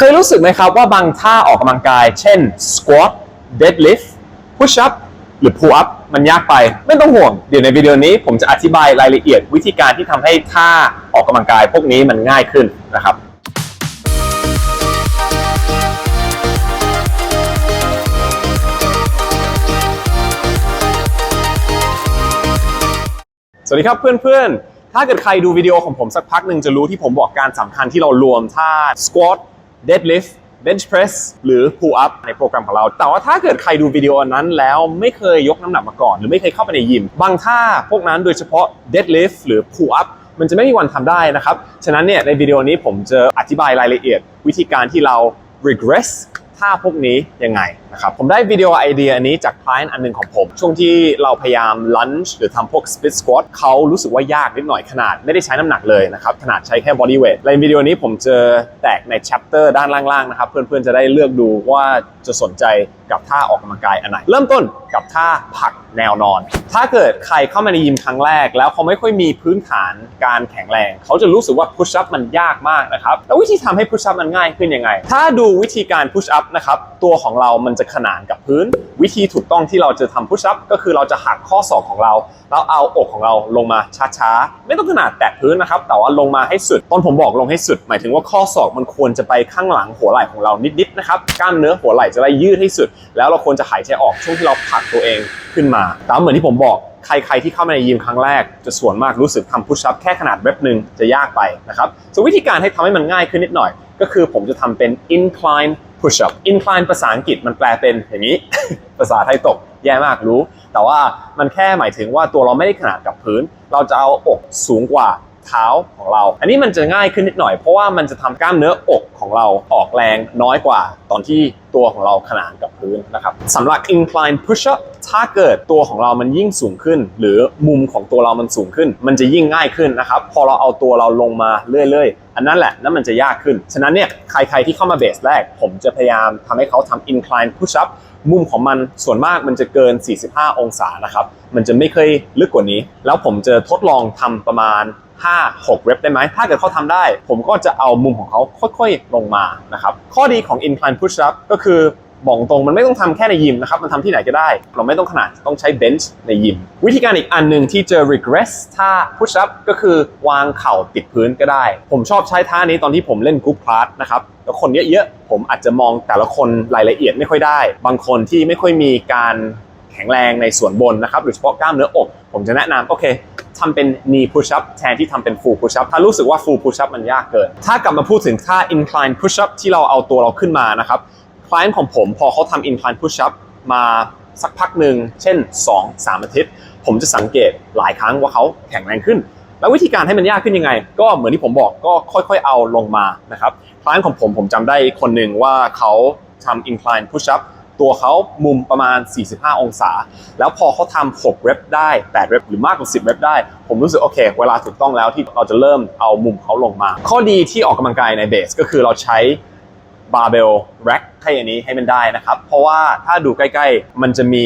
เคยรู้สึกไหมครับว่าบางท่าออกกำลังกาย เช่น squat deadlift push up หรือ pull up มันยากไป ไม่ต้องห่วง เดี๋ยวในวิดีโอนี้ผมจะอธิบายรายละเอียดวิธีการที่ทำให้ท่าออกกำลังกายพวกนี้มันง่ายขึ้นนะครับสวัสดีครับเพื่อนๆ ถ้าเกิดใครดูวิดีโอของผมสักพักหนึ่งจะรู้ที่ผมบอกการสำคัญที่เรารวมท่า squat deadlift bench press หรือ pull up ในโปรแกรมของเรา แต่ว่าถ้าเกิดใครดูวิดีโออันนั้นแล้วไม่เคยยกน้ำหนักมาก่อน หรือไม่เคยเข้าไปในยิม บางท่าพวกนั้นโดยเฉพาะ deadlift หรือ pull up มันจะไม่มีวันทำได้นะครับ ฉะนั้นเนี่ยในวิดีโอนี้ผมจะอธิบายรายละเอียด วิธีการที่เรา regress ท่าพวกนี้ยังไงนะครับผมได้วิดีโอไอเดียอันนี้จากคล i e n t อันหนึ่งของผม ช่วงที่เราพยายาม lunge หรือทำพวก split squat เขารู้สึกว่ายากนิดหน่อยขนาดไม่ได้ใช้น้ำหนักเลยนะครับ ขนาดใช้แค่ body weight ในวิดีโอนี้ผมเจอแตกใน chapter ด้านล่างๆนะครับ เพื่อนๆจะได้เลือกดูว่าจะสนใจกับท่าออกกำลังกายอันไหน เริ่มต้นกับท่าผักแนวนอน ถ้าเกิดใครเข้ามาในยิมครั้งแรก แล้วเขาไม่ค่อยมีพื้นฐานการแข็งแรง เขาจะรู้สึกว่า push up มันยากมากนะครับแล้ววิธีทำให้ push up มันง่ายขึ้นยังไง ถ้าดูวิธีการ push up นะครับตัวของเรามันจะขนานกับพื้น วิธีถูกต้องที่เราจะทำพุชอัพก็คือเราจะหักข้อศอกของเรา แล้วเอาอกของเราลงมาช้าๆ ไม่ต้องขนาดแตะพื้นนะครับ แต่ว่าลงมาให้สุดตอนผมบอกลงให้สุด หมายถึงว่าข้อศอกมันควรจะไปข้างหลังหัวไหล่ของเรานิดๆนะครับกล้ามเนื้อหัวไหล่จะได้ยืดให้สุด แล้วเราควรจะหายใจออกช่วงที่เราผลักตัวเองขึ้นมา ตามเหมือนที่ผมบอกใครๆที่เข้ามาในยิมครั้งแรก จะส่วนมากรู้สึกทำพุชอัพแค่ขนาดเว็บหนึ่งจะยากไปนะครับส่วนวิธีการให้ทำให้มันง่ายขึ้นนิดหน่อย ก็คือผมจะทำเป็น incline push up incline ภาษาอังกฤษมันแปลเป็นอย่างนี้ ภาษาไทยตกแย่มากรู้ แต่ว่ามันแค่หมายถึงว่าตัวเราไม่ได้ขนาดกับพื้น เราจะเอาอกสูงกว่า เท้าของเรา อันนี้มันจะง่ายขึ้นนิดหน่อยเพราะว่ามันจะทำกล้ามเนื้ออกของเราออกแรงน้อยกว่า ตอนที่ตัวของเราขนานกับพื้นนะครับสำหรับ incline push up ถ้าเกิดตัวของเรามันยิ่งสูงขึ้น หรือมุมของตัวเรามันสูงขึ้น มันจะยิ่งง่ายขึ้นนะครับ พอเราเอาตัวเราลงมาเรื่อยๆ อันนั้นแหละนั่นมันจะยากขึ้น ฉะนั้นเนี่ยใครๆที่เข้ามาเบสแรก ผมจะพยายามทำให้เขาทำ incline push up มุมของมันส่วนมากมันจะเกิน 45 องศานะครับ มันจะไม่เคยลึกกว่านี้ แล้วผมจะทดลองทำประมาณ 5 6เรปได้ไหม ถ้าเกิดเขาทำได้ ผมก็จะเอามุมของเขาค่อยๆ ลงมานะครับ ข้อดีของ incline push up ก็คือบอกตรงมันไม่ต้องทำแค่ในยิมนะครับ มันทำที่ไหนก็ได้ เราไม่ต้องขนาดต้องใช้เบนช์ในยิม วิธีการอีกอันหนึ่งที่เจะ regress ท่า push up ก็คือวางเข่าติดพื้นก็ได้ ผมชอบใช้ท่านี้ตอนที่ผมเล่นกรุ๊ปคลาสนะครับแล้วคนเยอะๆ ผมอาจจะมองแต่ละคนรายละเอียดไม่ค่อยได้ บางคนที่ไม่ค่อยมีการ ข็งแรงในส่วนบนนะครับโดยเฉพาะกล้ามเนื้ออก ผมจะแนะนำโอเคทำเป็น knee push up แทนที่ทำเป็น full push up ถ้ารู้สึกว่า full push up มันยากเกิน ถ้ากลับมาพูดถึงท่า incline push up ที่เราเอาตัวเราขึ้นมานะครับคล i e n t ของผมพอเขาทำ incline push up มาสักพักหนึ่งเช่น 2-3 อาทิตย์ ผมจะสังเกตหลายครั้งว่าเขาแข็งแรงขึ้น แล้ววิธีการให้มันยากขึ้นยังไง ก็เหมือนที่ผมบอกก็ค่อยๆเอาลงมานะครับคล i e n t ของผมผมจำได้คนหนึ่งว่าเขาทำ incline push up ตัวเขามุมประมาณ 45 องศา แล้วพอเขาทำ6เรปได้8เรปหรือมากกว่า 10เรปได้ ผมรู้สึกโอเค เวลาถูกต้องแล้วที่เราจะเริ่มเอามุมเขาลงมา ข้อดีที่ออกกำลังกายในเบสก็คือเราใช้บาร์เบลแร็กให้อันนี้ให้มันได้นะครับ เพราะว่าถ้าดูใกล้ๆ มันจะมี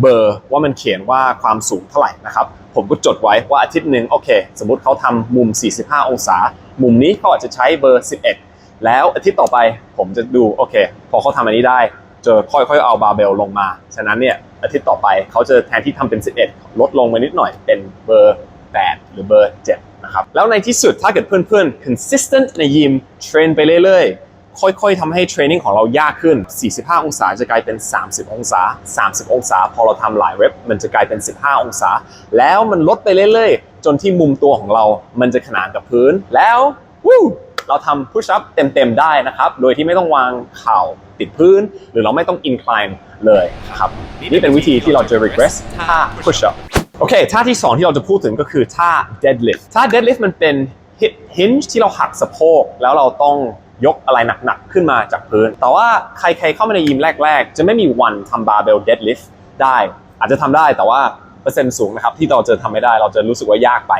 เบอร์ว่ามันเขียนว่าความสูงเท่าไหร่นะครับ ผมก็จดไว้ว่าอาทิตย์หนึ่งโอเค สมมติเขาทำมุม 45 องศา มุมนี้เขาอาจจะใช้เบอร์ 11 แล้วอาทิตย์ต่อไปผมจะดูโอเค พอเขาทำอันนี้ได้ จะค่อยๆเอาบาร์เบลลงมา ฉะนั้นเนี่ยอาทิตย์ต่อไปเขาจะแทนที่ทำเป็น 11 ลดลงมานิดหน่อยเป็นเบอร์ 8 หรือเบอร์ 7 นะครับ แล้วในที่สุดถ้าเกิดเพื่อนๆ consistent ในยิมเทรนไปเรื่อยๆ ค่อยๆทำให้เทรนนิ่งของเรายากขึ้น 45 องศาจะกลายเป็น 30 องศา 30 องศา พอเราทำหลายเว็บมันจะกลายเป็น 15 องศา แล้วมันลดไปเรื่อยๆ จนที่มุมตัวของเรา มันจะขนานกับพื้น แล้ววู้เราทำ push up เต็มๆ ได้นะครับ โดยที่ไม่ต้องวางเข่า ติดพื้น หรือเราไม่ต้อง incline เลยนะครับนี่เป็นวิธีที่เราจะ regress ท่า push up โอเคท่าที่ 2 ที่เราจะพูดถึงก็คือท่า deadlift ท่า deadlift มันเป็น hip hinge ที่เราหักสะโพกแล้วเราต้องยกอะไรหนักๆขึ้นมาจากพื้น แต่ว่าใครๆเข้ามาในยิมแรก ๆ จะไม่มีวันทำ barbell deadlift ได้ อาจจะทำได้แต่ว่า เปอร์เซ็นต์สูงนะครับที่เราจะทำไม่ได้เราจะรู้สึกว่ายากไป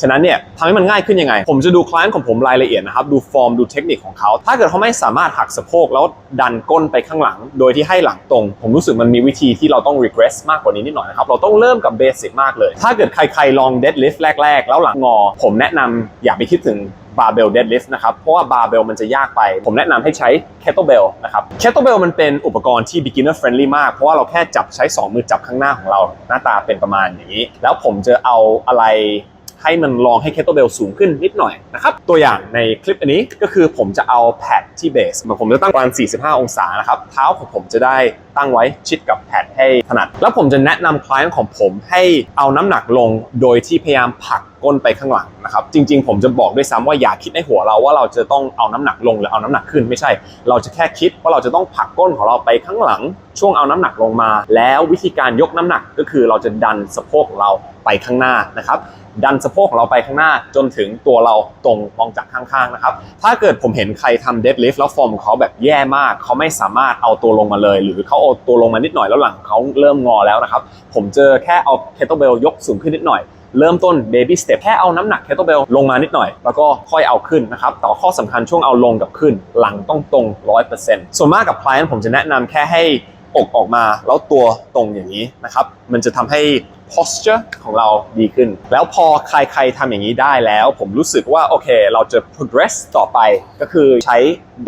ฉะนั้นเนี่ยทำให้มันง่ายขึ้นยังไง ผมจะดูคล i e n t ของผมรายละเอียดนะครับดูฟอร์มดูเทคนิคของเขา ถ้าเกิดเขาไม่สามารถหักสะโพกแล้วดันก้นไปข้างหลัง โดยที่ให้หลังตรง ผมรู้สึกมันมีวิธีที่เราต้อง regress มากกว่านี้นิดหน่อยนะครับเราต้องเริ่มกับเบสิกมากเลย ถ้าเกิดใครๆลอง deadlift แรก ๆ แล้วหลังงอ ผมแนะนำอย่าไปคิดถึง barbell deadlift นะครับ เพราะว่า barbell มันจะยากไป ผมแนะนำให้ใช้ kettlebell นะครับ kettlebell มันเป็นอุปกรณ์ที่ beginner friendly มาก เพราะว่าเราแค่จับใช้ 2 มือจับข้างหน้าของเรา หน้าตาเป็นประมาณอย่างนี้ แล้วผมจะเอาอะไรให้มันลองให้ kettlebell สูงขึ้นนิดหน่อยนะครับ ตัวอย่างในคลิปอันนี้ก็คือผมจะเอาแพดที่เบสผมจะตั้งประมาณ 45 องศานะครับ เท้าของผมจะได้ตั้งไว้ชิดกับแพดให้ถนัด แล้วผมจะแนะนำคล i e n t ของผมให้เอาน้ำหนักลงโดยที่พยายามผลัก ก้นไปข้างหลังนะครับจริง ๆ ผมจะบอกด้วยซ้ำว่าอย่าคิดในหัวเราว่าเราจะต้องเอาน้ำหนักลงหรือเอาน้ำหนักขึ้นไม่ใช่ เราจะแค่คิดว่าเราจะต้องผลักก้นของเราไปข้างหลัง ช่วงเอาน้ำหนักลงมา แล้ววิธีการยกน้ำหนักก็คือเราจะดันสะโพกเราไปข้างหน้านะครับดันสะโพกของเราไปข้างหน้าจนถึงตัวเราตรงมองจากข้างๆนะครับถ้าเกิดผมเห็นใครทำเดดลิฟต์แล้วฟอร์มเขาแบบแย่มาก เขาไม่สามารถเอาตัวลงมาเลย หรือเขาเอาตัวลงมานิดหน่อยแล้วหลังเขาเริ่มงอแล้วนะครับผมเจอแค่เอาเค t เ l เบลยกสูงขึ้นนิดหน่อย เริ่มต้น baby step แค่เอาน้ำหนักเคทเ l เบลลงมานิดหน่อย แล้วก็ค่อยเอาขึ้นนะครับแต่ข้อสำคัญช่วงเอาลงกับขึ้น หลังต้องตรง 100%ส่วนมากกับ client ผมจะแนะนำแค่ให้ อกออกมาแล้วตัวตรงอย่างนี้นะครับ มันจะทำให้ posture ของเราดีขึ้น แล้วพอใครๆทำอย่างนี้ได้แล้ว ผมรู้สึกว่าโอเค เราจะ progress ต่อไปก็คือใช้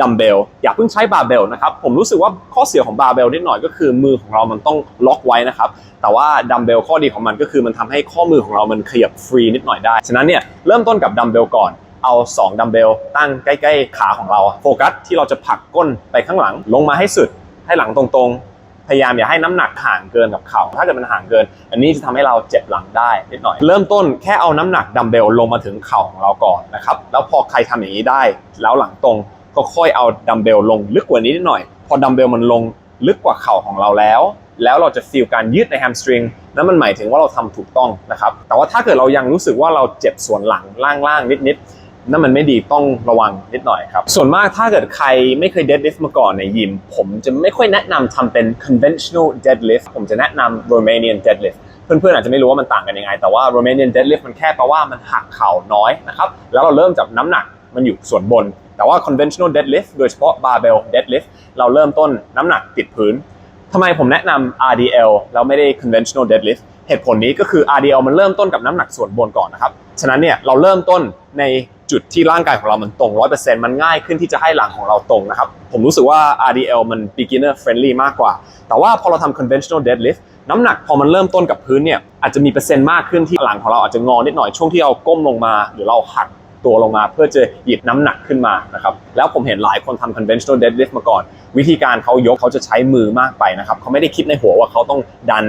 ดัมเบลอย่าเพิ่งใช้บาร์เบลนะครับ ผมรู้สึกว่าข้อเสียของบาร์เบลนิดหน่อยก็คือมือของเรามันต้องล็อกไว้นะครับ แต่ว่าดัมเบลข้อดีของมันก็คือมันทำให้ข้อมือของเรามันขยับฟรีนิดหน่อยได้ ฉะนั้นเนี่ยเริ่มต้นกับดัมเบลก่อนเอา2ดัมเบลตั้งใกล้ ๆ ขาของเรา โฟกัสที่เราจะผลักก้นไปข้างหลังลงมาให้สุดให้หลังตรงๆ พยายามอย่าให้น้ำหนักห่างเกินกับเข่าถ้าเกิดมันห่างเกิน อันนี้จะทำให้เราเจ็บหลังได้นิดหน่อย เริ่มต้นแค่เอาน้ำหนักดัมเบลลงมาถึงเข่าของเราก่อนนะครับแล้วพอใครทำอย่างนี้ได้ แล้วหลังตรงก็ค่อยเอาดัมเบลลงลึกกว่านี้นิดหน่อย พอดัมเบลมันลงลึกกว่าเข่าของเราแล้ว แล้วเราจะฟีลการยืดในแฮมสตริงนั่นมันหมายถึงว่าเราทำถูกต้องนะครับแต่ว่าถ้าเกิดเรายังรู้สึกว่าเราเจ็บส่วนหลังล่างๆนิดๆ นั่นมันไม่ดีต้องระวังนิดหน่อยครับ ส่วนมากถ้าเกิดใครไม่เคย deadlift มาก่อนในยิม ผมจะไม่ค่อยแนะนำทำเป็น conventional deadlift ผมจะแนะนำ Romanian deadlift เพื่อนๆอาจจะไม่รู้ว่ามันต่างกันยังไง แต่ว่า Romanian deadlift มันแค่แปลว่ามันหักเข่าน้อยนะครับ แล้วเราเริ่มจากน้ำหนักมันอยู่ส่วนบน แต่ว่า conventional deadlift โดยเฉพาะ barbell deadlift เราเริ่มต้นน้ำหนักติดพื้นทำไมผมแนะนำ RDL แล้วไม่ได้ conventional deadlift เหตุผลนี้ก็คือ RDL มันเริ่มต้นกับน้ำหนักส่วนบนก่อนนะครับ ฉะนั้นเนี่ยเราเริ่มต้นใน จุดที่ร่างกายของเรามันตรง100%มันง่ายขึ้นที่จะให้หลังของเราตรงนะครับ ผมรู้สึกว่า RDL มัน beginner friendly มากกว่า แต่ว่าพอเราทำ conventional deadlift น้ำหนักพอมันเริ่มต้นกับพื้นเนี่ยอาจจะมีเปอร์เซ็นต์มากขึ้นที่หลังของเราอาจจะงอนิดหน่อยช่วงที่เราก้มลงมา หรือเราหักตัวลงมาเพื่อจะหยิบน้ำหนักขึ้นมานะครับแล้วผมเห็นหลายคนทำ conventional deadlift มาก่อน วิธีการเขายกเขาจะใช้มือมากไปนะครับเขาไม่ได้คิดในหัวว่าเขาต้องดัน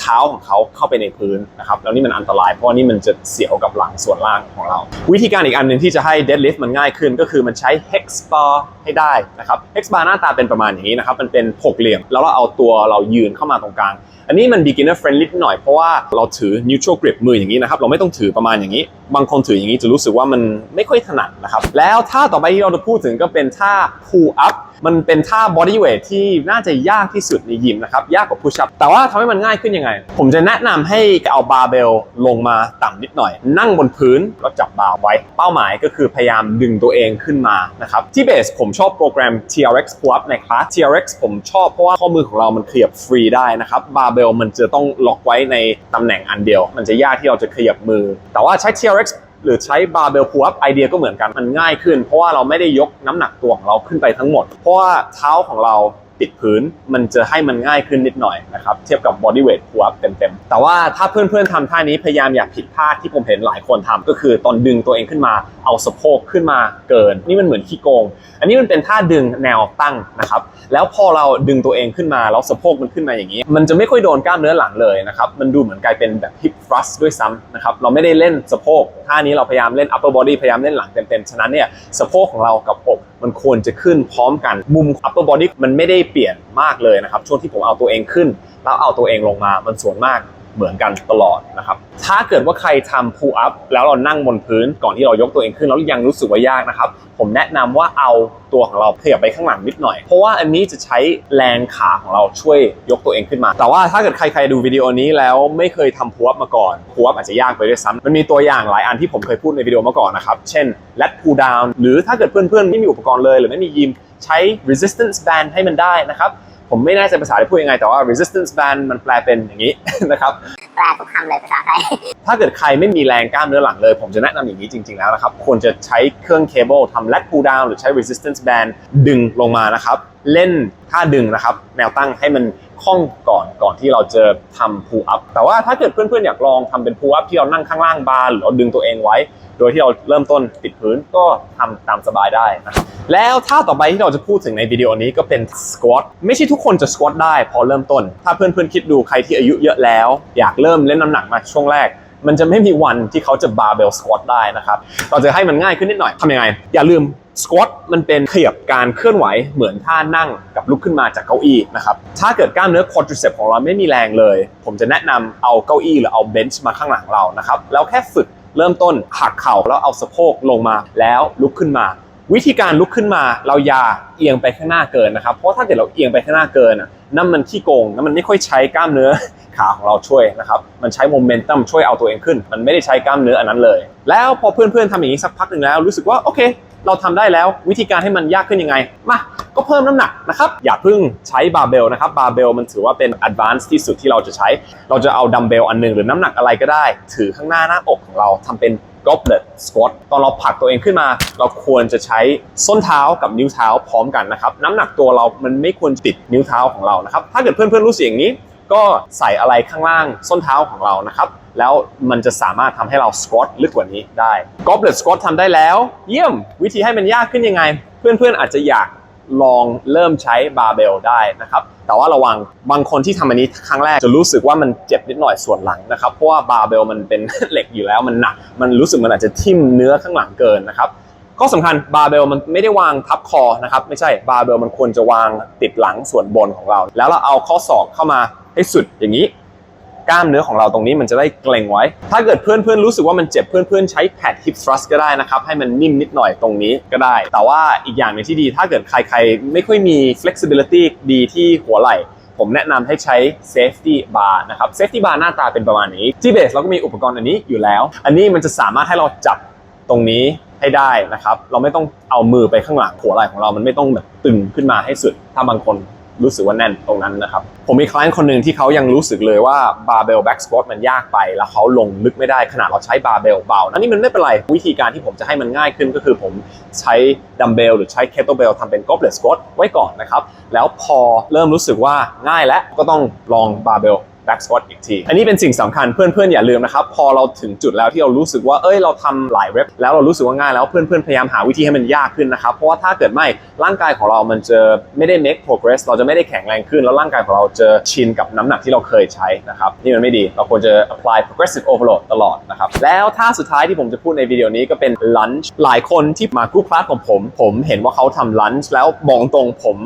เท้าของเขาเข้าไปในพื้นนะครับแล้วนี่มันอันตรายเพราะว่านี่มันจะเสียวกับหลังส่วนล่างของเรา วิธีการอีกอันหนึ่งที่จะให้ deadlift มันง่ายขึ้น ก็คือมันใช้ hex bar ให้ได้นะครับ hex bar หน้าตาเป็นประมาณอย่างนี้นะครับมันเป็นหกเหลี่ยม แล้วเราเอาตัวเรายืนเข้ามาตรงกลาง อันนี้มัน beginner friendly นิดหน่อยเพราะว่าเราถือ neutral grip มืออย่างนี้นะครับเราไม่ต้องถือประมาณอย่างนี้ บางคนถืออย่างนี้จะรู้สึกว่ามันไม่ค่อยถนัดนะครับแล้วท่าต่อไปที่เราจะพูดถึงก็เป็นท่า pull up มันเป็นท่า body weight ที่น่าจะยากที่สุดในยิมนะครับ ยากกว่า push up แต่ว่าทำให้มันง่ายขึ้นยังไง ผมจะแนะนำให้เอาบาร์เบลลงมาต่ำนิดหน่อย นั่งบนพื้นแล้วจับบาร์ไว้ เป้าหมายก็คือพยายามดึงตัวเองขึ้นมานะครับที่เบสผมชอบโปรแกรม TRX pull up ในคลาส TRX ผมชอบเพราะว่าข้อมือของเรามันขยับฟรีได้นะครับบาร์เบลมันจะต้องล็อกไว้ในตำแหน่งอันเดียว มันจะยากที่เราจะขยับมือ แต่ว่าใช้ TRX หรือใช้บาร์เบลพูอัพไอเดียก็เหมือนกันมันง่ายขึ้น เพราะว่าเราไม่ได้ยกน้ำหนักตัวของเราขึ้นไปทั้งหมด เพราะว่าเท้าของเรา ติดพื้น มันจะให้มันง่ายขึ้นนิดหน่อยนะครับเทียบกับบอดี้เวทพูอัพเต็มๆ แต่ว่าถ้าเพื่อนๆทำท่านี้พยายามอย่าผิดพลาดที่ผมเห็นหลายคนทำก็คือตอนดึงตัวเองขึ้นมาเอาสะโพกขึ้นมาเกิน นี่มันเหมือนขี้โกง อันนี้มันเป็นท่าดึงแนวตั้งนะครับแล้วพอเราดึงตัวเองขึ้นมาแล้วสะโพกมันขึ้นมาอย่างนี้ มันจะไม่ค่อยโดนกล้ามเนื้อหลังเลยนะครับมันดูเหมือนกลายเป็นแบบ hip thrust ด้วยซ้ำนะครับเราไม่ได้เล่นสะโพกท่านี้เราพยายามเล่น upper body พยายามเล่นหลังเต็มๆฉะนั้นเนี่ยสะโพกของเรากับอก มันควรจะขึ้นพร้อมกันมุม upper body มันไม่ได้เปลี่ยนมากเลยนะครับ ช่วงที่ผมเอาตัวเองขึ้น แล้วเอาตัวเองลงมามันส่วนมาก เหมือนกันตลอดนะครับ ถ้าเกิดว่าใครทำ pull up แล้วเรานั่งบนพื้นก่อนที่เรายกตัวเองขึ้นแล้วยังรู้สึกว่ายากนะครับ ผมแนะนำว่าเอาตัวของเราเขยับไปข้างหลังนิดหน่อย เพราะว่าอันนี้จะใช้แรงขาของเราช่วยยกตัวเองขึ้นมา แต่ว่าถ้าเกิดใครๆดูวิดีโอนี้แล้วไม่เคยทำ pull up มาก่อน pull up อาจจะยากไปด้วยซ้ำมันมีตัวอย่างหลายอันที่ผมเคยพูดในวิดีโอมาก่อนนะครับ เช่น lat pull down หรือถ้าเกิดเพื่อนๆไม่มีอุปกรณ์เลย หรือไม่มียิมใช้ resistance band ให้มันได้นะครับ ผมไม่แน่ใจภาษาจะพูดยังไง แต่ว่า resistance band มันแปลเป็นอย่างนี้นะครับแปลทุกคำเลยภาษาไทย ถ้าเกิดใครไม่มีแรงกล้ามเนื้อหลังเลย ผมจะแนะนำอย่างนี้จริง ๆ แล้วนะครับ ควรจะใช้เครื่องเคเบิลทำ lat pull down หรือใช้ resistance band ดึงลงมานะครับ เล่นท่าดึงนะครับ แนวตั้งให้มัน คล่องก่อนก่อนที่เราจะทำ pull up แต่ว่าถ้าเกิดเพื่อนๆอยากลองทำเป็น pull up ที่เรานั่งข้างล่างบาร์หรือเราดึงตัวเองไว้ โดยที่เราเริ่มต้นติดพื้นก็ทำตามสบายได้นะครับแล้วท่าต่อไปที่เราจะพูดถึงในวิดีโอนี้ก็เป็น squat ไม่ใช่ทุกคนจะ squat ได้พอเริ่มต้น ถ้าเพื่อนๆคิดดูใครที่อายุเยอะแล้ว อยากเริ่มเล่นน้ำหนักมาช่วงแรกมันจะไม่มีวันที่เขาจะ barbell squat ได้นะครับ เราจะให้มันง่ายขึ้นนิดหน่อยทำยังไง อย่าลืม squat มันเป็นขยับการเคลื่อนไหวเหมือนท่านั่งกับลุกขึ้นมาจากเก้าอี้นะครับ ถ้าเกิดกล้ามเนื้อ quadricep ของเราไม่มีแรงเลย ผมจะแนะนำเอาเก้าอี้หรือเอาเบนช์มาข้างหลังเรานะครับ แล้วแค่ฝึกเริ่มต้นหักเข่าแล้วเอาสะโพกลงมาแล้วลุกขึ้นมา วิธีการลุกขึ้นมาเราอย่าเอียงไปข้างหน้าเกินนะครับ เพราะถ้าเกิดเราเอียงไปข้างหน้าเกินนั่นมันขี้โกงนั่นมันไม่ค่อยใช้กล้ามเนื้อขาของเราช่วยนะครับ มันใช้โมเมนตัมช่วยเอาตัวเองขึ้น มันไม่ได้ใช้กล้ามเนื้ออันนั้นเลย แล้วพอเพื่อนๆทำอย่างนี้สักพักหนึ่งแล้วรู้สึกว่าโอเค เราทำได้แล้ววิธีการให้มันยากขึ้นยังไง มา ก็เพิ่มน้ำหนักนะครับ อย่าเพิ่งใช้บาร์เบลนะครับ บาร์เบลมันถือว่าเป็น advanced ที่สุดที่เราจะใช้ เราจะเอาดัมเบลอันหนึงหรือน้ำหนักอะไรก็ได้ ถือข้างหน้าหน้าอกของเราทำเป็น goblet squat ตอนเราผลักตัวเองขึ้นมา เราควรจะใช้ส้นเท้ากับนิ้วเท้าพร้อมกันนะครับ น้ำหนักตัวเรามันไม่ควรติดนิ้วเท้าของเรานะครับ ถ้าเกิดเพื่อนๆรู้สึกอย่างนี้ ก็ใส่อะไรข้างล่างส้นเท้าของเรานะครับ แล้วมันจะสามารถทำให้เราสควอตลึกกว่านี้ได้ Goblet Squat ทำได้แล้ว เยี่ยมวิธีให้มันยากขึ้นยังไง เพื่อนๆอาจจะอยากลองเริ่มใช้บาร์เบลได้นะครับ แต่ว่าระวังบางคนที่ทำอันนี้ครั้งแรกจะรู้สึกว่ามันเจ็บนิดหน่อยส่วนหลังนะครับ เพราะว่าบาร์เบลมันเป็นเหล็กอยู่แล้วมันหนัก มันรู้สึกมันอาจจะทิ่มเนื้อข้างหลังเกินนะครับข้อสำคัญบาร์เบลมันไม่ได้วางทับคอนะครับ ไม่ใช่บาร์เบลมันควรจะวางติดหลังส่วนบนของเรา แล้วเราเอาข้อศอกเข้ามา ให้สุดอย่างนี้ กล้ามเนื้อของเราตรงนี้มันจะได้เกร็งไว้ ถ้าเกิดเพื่อนๆรู้สึกว่ามันเจ็บเพื่อนๆใช้แพด hip thrust ก็ได้นะครับ ให้มันนิ่มนิดหน่อยตรงนี้ก็ได้ แต่ว่าอีกอย่างหนึงที่ดี ถ้าเกิดใครๆ ไม่ค่อยมี flexibility ดีที่หัวไหล่ผมแนะนำให้ใช้ safety bar นะครับ safety bar หน้าตาเป็นประมาณนี้ ที่เบสเราก็มีอุปกรณ์อันนี้อยู่แล้ว อันนี้มันจะสามารถให้เราจับตรงนี้ให้ได้นะครับ เราไม่ต้องเอามือไปข้างหลังหัวไหล่ของเรามันไม่ต้องแบบตึงขึ้นมาให้สุด ถ้าบางคน รู้สึกว่าแน่นตรงนั้นนะครับ ผมมีคล้ายคนหนึ่งที่เขายังรู้สึกเลยว่า barbell back squat มันยากไป แล้วเขาลงลึกไม่ได้ขนาดเราใช้บาร์เบลเบาอันนี้มันไม่เป็นไร วิธีการที่ผมจะให้มันง่ายขึ้นก็คือผมใช้ดัมเบลหรือใช้เคทเทิลเบลทำเป็น goblet squat ไว้ก่อนนะครับ แล้วพอเริ่มรู้สึกว่าง่ายแล้วก็ต้องลองบาร์เบล back squat อีกที อันนี้เป็นสิ่งสำคัญเพื่อนๆอย่าลืมนะครับ พอเราถึงจุดแล้วที่เรารู้สึกว่าเอ้ยเราทำหลายเว็บแล้วเรารู้สึกว่าง่ายแล้วเพื่อนๆพยายามหาวิธีให้มันยากขึ้นนะครับ เพราะว่าถ้าเกิดไม่ร่างกายของเรามันจะไม่ได้ make progress เราจะไม่ได้แข็งแรงขึ้น แล้วร่างกายของเราจะชินกับน้ำหนักที่เราเคยใช้นะครับนี่มันไม่ดีเราควรจะ apply progressive overload ตลอดนะครับแล้วท่าสุดท้ายที่ผมจะพูดในวิดีโอนี้ก็เป็น lunge หลายคนที่มากรุ๊ปคลาสของผม ผมเห็นว่าเขาทำ lunge แล้วบอกตรงผม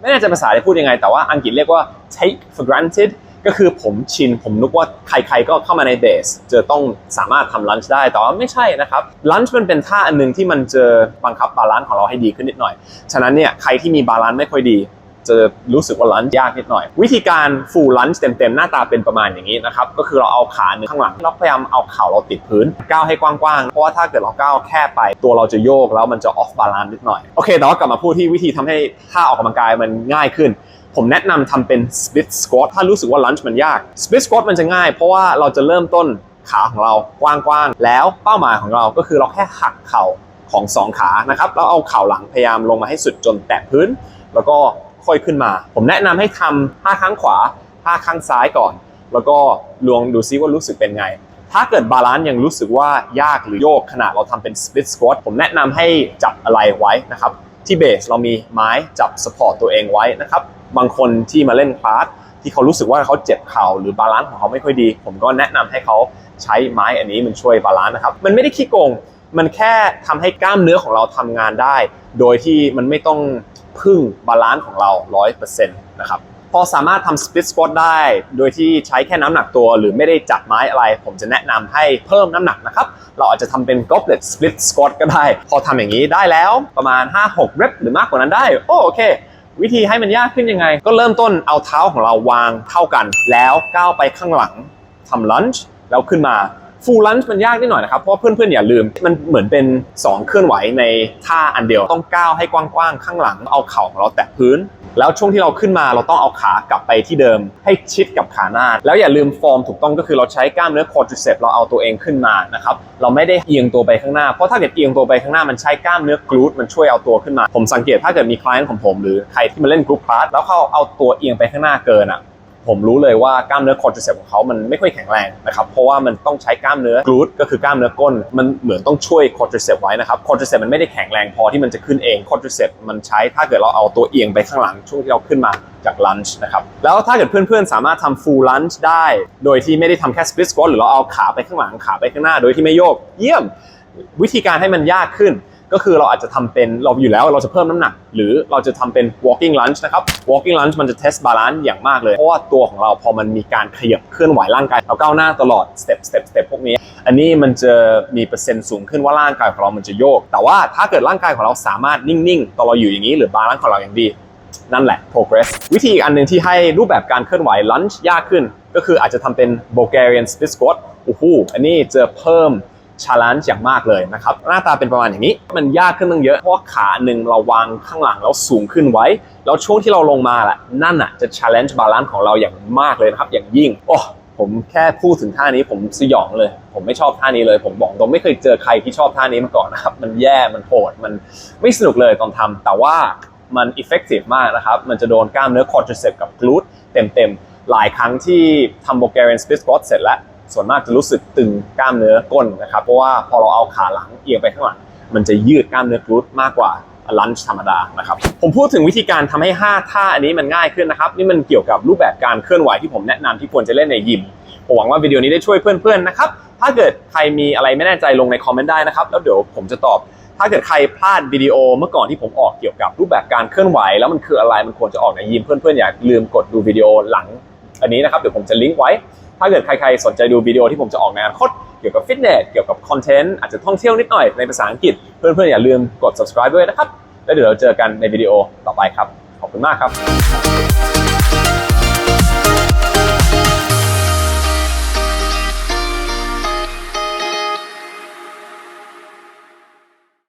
ไม่แน่ใจภาษาได้พูดยังไง แต่ว่าอังกฤษเรียกว่า take for granted ก็คือผมชินผมนึกว่าใครๆก็เข้ามาในเบสจะต้องสามารถทำลันช์ได้แต่ว่าไม่ใช่นะครับลันช์มันเป็นท่าอันหนึงที่มันจะบังคับบาลานซ์ของเราให้ดีขึ้นนิดหน่อย ฉะนั้นเนี่ยใครที่มีบาลานซ์ไม่ค่อยดี จะรู้สึกว่าลันช์ยากนิดหน่อย วิธีการฟูลลันช์เต็มๆ หน้าตาเป็นประมาณอย่างนี้นะครับก็คือเราเอาขาหนึ่งข้างหลังเราพยายามเอาเข่าเราติดพื้นก้าวให้กว้างๆเพราะว่าถ้าเกิดเราก้าวแค่ไป ตัวเราจะโยกแล้วมันจะออฟบาลานซ์นิดหน่อยโอเคแต่ว่ากลับมาพูดที่วิธีทำให้ท่าออกกำลังกายมันง่ายขึ้น ผมแนะนำทำเป็น split squat ถ้ารู้สึกว่า lunge มันยาก split squat มันจะง่าย เพราะว่าเราจะเริ่มต้นขาของเรากว้างๆ แล้วเป้าหมายของเราก็คือเราแค่หักเข่าของสองขานะครับ แล้วเอาเข่าหลังพยายามลงมาให้สุดจนแตะพื้น แล้วก็ค่อยขึ้นมา ผมแนะนำให้ทำ5ครั้งขวา5ครั้งซ้ายก่อน แล้วก็ลองดูซิว่ารู้สึกเป็นไงถ้าเกิดบาลานซ์ยังรู้สึกว่ายากหรือโยกขนาดเราทำเป็น split squat ผมแนะนำให้จับอะไรไว้นะครับ ที่เบสเรามีไม้จับสปอร์ตตัวเองไว้นะครับ บางคนที่มาเล่นคลาสที่เขารู้สึกว่าเขาเจ็บเข่าหรือบาลานซ์ของเขาไม่ค่อยดี ผมก็แนะนำให้เขาใช้ไม้อันนี้มันช่วยบาลานซ์นะครับ มันไม่ได้ขี้โกง มันแค่ทำให้กล้ามเนื้อของเราทำงานได้ โดยที่มันไม่ต้องพึ่งบาลานซ์ของเรา 100%นะครับพอสามารถทำ split squat ได้ โดยที่ใช้แค่น้ำหนักตัว หรือไม่ได้จับไม้อะไร ผมจะแนะนำให้เพิ่มน้ำหนักนะครับ เราอาจจะทำเป็น goblet split squat ก็ได้ พอทำอย่างนี้ได้แล้วประมาณ 5-6 rep หรือมากกว่านั้นได้ โอโอเค วิธีให้มันยากขึ้นยังไง ก็เริ่มต้นเอาเท้าของเราวางเท่ากัน แล้วก้าวไปข้างหลังทำลันช์แล้วขึ้นมา ฟูลลันช์มันยากนิดหน่อยนะครับ เพราะเพื่อนๆอย่าลืม มันเหมือนเป็น 2 เคลื่อนไหวในท่าอันเดียว ต้องก้าวให้กว้างๆ ข้างหลัง เอาเข่าของเราแตะพื้น แล้วช่วงที่เราขึ้นมาเราต้องเอาขากลับไปที่เดิม ให้ชิดกับขาหน้า แล้วอย่าลืมฟอร์มถูกต้องก็คือเราใช้กล้ามเนื้อ quadriceps เราเอาตัวเองขึ้นมานะครับ เราไม่ได้เอียงตัวไปข้างหน้า เพราะถ้าเกิดเอียงตัวไปข้างหน้ามันใช้กล้ามเนื้อกลูตมันช่วยเอาตัวขึ้นมา ผมสังเกตถ้าเกิดมีคลายของผมหรือใครที่มาเล่นกรุ๊ปคลาสแล้วเขาเอาตัวเอียงไปข้างหน้าเกินอะ ผมรู้เลยว่ากล้ามเนื้อ quadriceps ของเขามันไม่ค่อยแข็งแรงนะครับเพราะว่ามันต้องใช้กล้ามเนื้อกลูตก็คือกล้ามเนื้อก้น มันเหมือนต้องช่วย quadriceps ไว้นะครับ quadriceps มันไม่ได้แข็งแรงพอที่มันจะขึ้นเอง quadriceps มันใช้ถ้าเกิดเราเอาตัวเอียงไปข้างหลังช่วงที่เราขึ้นมาจาก lunge นะครับแล้วถ้าเกิดเพื่อนๆ สามารถทำ full lunge ได้ โดยที่ไม่ได้ทำแค่ split squat หรือเราเอาขาไปข้างหลังขาไปข้างหน้า โดยที่ไม่โยกเยี่ยม วิธีการให้มันยากขึ้น ก็คือเราอาจจะทำเป็นเราอยู่แล้วเราจะเพิ่มน้ำหนัก หรือเราจะทำเป็น walking lunge นะครับ walking lunge มันจะ test balance อย่างมากเลย เพราะว่าตัวของเราพอมันมีการขยับเคลื่อนไหวร่างกายเราก้าวหน้าตลอด step step step พวกนี้ อันนี้มันจะมีเปอร์เซ็นต์สูงขึ้นว่าร่างกายของเรามันจะโยก แต่ว่าถ้าเกิดร่างกายของเราสามารถนิ่งๆตอนเราอยู่อย่างนี้หรือบาลานซ์ของเราอย่างดีนั่นแหละ progress วิธีอีกอันหนึ่งที่ให้รูปแบบการเคลื่อนไหว lunge ยากขึ้น ก็คืออาจจะทำเป็น Bulgarian split squat โอ้โหอันนี้จะเพิ่ม challenge อย่างมากเลยนะครับหน้าตาเป็นประมาณอย่างนี้ มันยากขึ้นตั้งเยอะเพราะขาหนึ่งเราวางข้างหลังแล้วสูงขึ้นไว้ แล้วช่วงที่เราลงมาแหละนั่นอะจะ challenge balance ของเราอย่างมากเลยนะครับอย่างยิ่งโอ้ผมแค่พูดถึงท่านี้ผมสยองเลย ผมไม่ชอบท่านี้เลย ผมบอกตรงไม่เคยเจอใครที่ชอบท่านี้มาก่อนนะครับ มันแย่มันโหดมันไม่สนุกเลยตอนทำแต่ว่ามัน effective มากนะครับ มันจะโดนกล้ามเนื้อ quadriceps กับ glute เต็มๆ หลายครั้งที่ทำ Bulgarian split squat เสร็จแล้ว ส่วนมากจะรู้สึกตึงกล้ามเนื้อก้นนะครับ เพราะว่าพอเราเอาขาหลังเอียงไปข้างหลังมันจะยืดกล้ามเนื้อกรูทมากกว่าลันช์ธรรมดานะครับ ผมพูดถึงวิธีการทำให้ 5 ท่าอันนี้มันง่ายขึ้นนะครับ นี่มันเกี่ยวกับรูปแบบการเคลื่อนไหวที่ผมแนะนำที่ควรจะเล่นในยิมผมหวังว่าวิดีโอนี้ได้ช่วยเพื่อนๆนะครับ ถ้าเกิดใครมีอะไรไม่แน่ใจลงในคอมเมนต์ได้นะครับ แล้วเดี๋ยวผมจะตอบ ถ้าเกิดใครพลาดวิดีโอเมื่อก่อนที่ผมออกเกี่ยวกับรูปแบบการเคลื่อนไหว แล้วมันคืออะไร มันควรจะออกในยิมเพื่อนๆอย่าลืมกดดูวิดีโอหลัง อันนี้นะครับ เดี๋ยวผมจะลิงก์ไว้ ถ้าเกิดใครๆสนใจดูวิดีโอที่ผมจะออกในอนาคตเกี่ยวกับฟิตเนสเกี่ยวกับคอนเทนต์อาจจะท่องเที่ยวนิดหน่อยในภาษาอังกฤษเพื่อนๆอย่าลืมกด subscribe ด้วยนะครับ แล้วเดี๋ยวเราเจอกันในวิดีโอต่อไปครับ ขอบคุณมากครับ